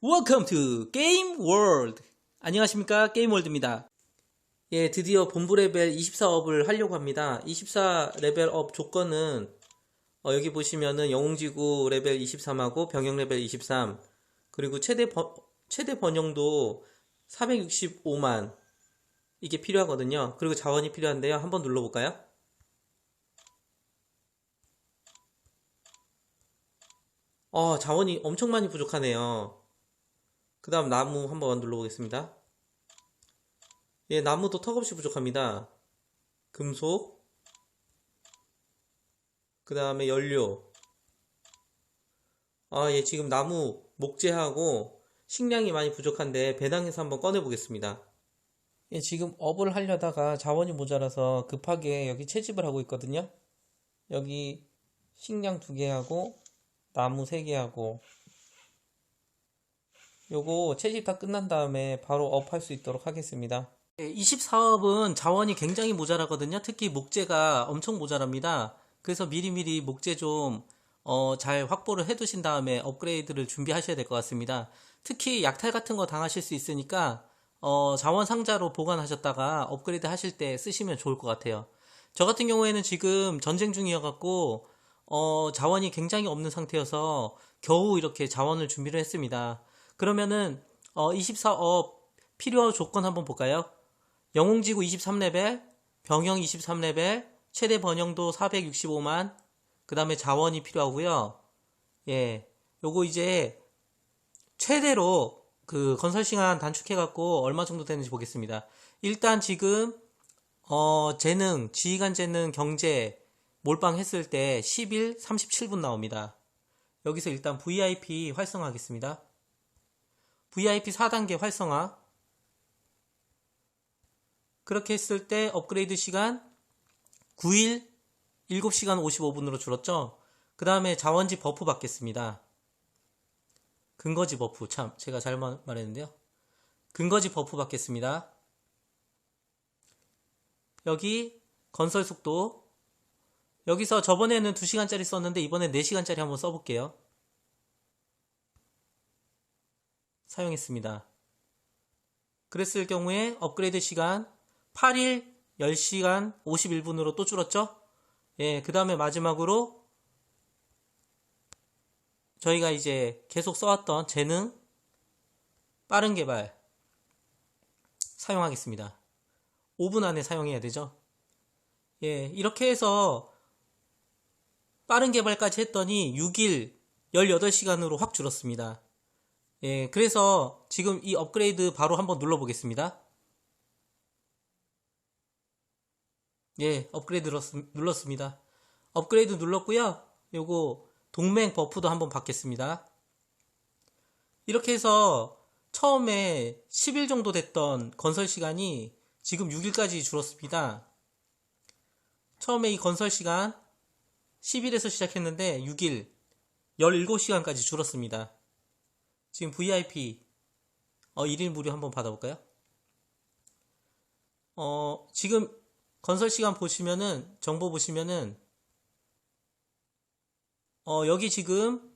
Welcome to Game World. 안녕하십니까? 게임 월드입니다. 예, 드디어 본부 레벨 24업을 하려고 합니다. 24 레벨 업 조건은 어, 여기 보시면은 영웅지구 레벨 23하고 병영 레벨 23 그리고 최대 번, 최대 번영도 465만 이게 필요하거든요. 그리고 자원이 필요한데요. 한번 눌러볼까요? 어, 자원이 엄청 많이 부족하네요. 그 다음 나무 한번 눌러보겠습니다. 예, 나무도 턱없이 부족합니다. 금속, 그 다음에 연료. 아, 예, 지금 나무 목재하고 식량이 많이 부족한데 배낭에서 한번 꺼내보겠습니다. 예, 지금 업을 하려다가 자원이 모자라서 급하게 여기 채집을 하고 있거든요. 여기 식량 두 개 하고 나무 세 개 하고 요거 채집 다 끝난 다음에 바로 업할 수 있도록 하겠습니다. 24업은 자원이 굉장히 모자라거든요. 특히 목재가 엄청 모자랍니다. 그래서 미리미리 목재 좀, 어, 잘 확보를 해 두신 다음에 업그레이드를 준비하셔야 될 것 같습니다. 특히 약탈 같은 거 당하실 수 있으니까, 어, 자원 상자로 보관하셨다가 업그레이드 하실 때 쓰시면 좋을 것 같아요. 저 같은 경우에는 지금 전쟁 중이어갖고, 어, 자원이 굉장히 없는 상태여서 겨우 이렇게 자원을 준비를 했습니다. 그러면은, 어, 24업 필요 조건 한번 볼까요? 영웅지구 23레벨, 병영 23레벨, 최대 번영도 465만, 그 다음에 자원이 필요하고요. 예, 요거 이제 최대로 그 건설 시간 단축해갖고 얼마 정도 되는지 보겠습니다. 일단 지금 어 재능, 지휘관 재능, 경제 몰빵 했을 때 10일 37분 나옵니다. 여기서 일단 VIP 활성화하겠습니다. VIP 4단계 활성화. 그렇게 했을 때 업그레이드 시간 9일 7시간 55분으로 줄었죠. 그 다음에 자원지 버프 받겠습니다. 근거지 버프. 참, 제가 잘못 말했는데요. 근거지 버프 받겠습니다. 여기 건설 속도. 여기서 저번에는 2시간짜리 썼는데 이번엔 4시간짜리 한번 써볼게요. 사용했습니다. 그랬을 경우에 업그레이드 시간 8일 10시간 51분으로 또 줄었죠? 예, 그 다음에 마지막으로 저희가 이제 계속 써왔던 재능 빠른 개발 사용하겠습니다. 5분 안에 사용해야 되죠? 예, 이렇게 해서 빠른 개발까지 했더니 6일 18시간으로 확 줄었습니다. 예, 그래서 지금 이 업그레이드 바로 한번 눌러보겠습니다. 예, 업그레이드 눌렀, 습니다 업그레이드 눌렀고요. 요거 동맹 버프도 한번 받겠습니다. 이렇게 해서 처음에 10일 정도 됐던 건설 시간이 지금 6일까지 줄었습니다. 처음에 이 건설 시간 10일에서 시작했는데 6일 17시간까지 줄었습니다. 지금 VIP 어 1일 무료 한번 받아볼까요? 어 지금 건설 시간 보시면은 정보 보시면은 어 여기 지금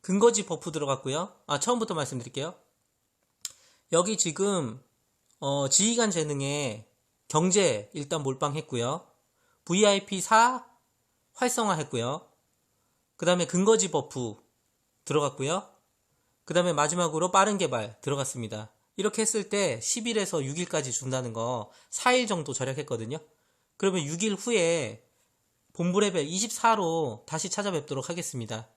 근거지 버프 들어갔고요. 아 처음부터 말씀드릴게요. 여기 지금 어 지휘관 재능에 경제 일단 몰빵했고요. VIP 4 활성화했고요. 그 다음에 근거지 버프 들어갔고요. 그 다음에 마지막으로 빠른 개발 들어갔습니다. 이렇게 했을 때 10일에서 6일까지 준다는 거 4일 정도 절약했거든요. 그러면 6일 후에 본부 레벨 24로 다시 찾아뵙도록 하겠습니다.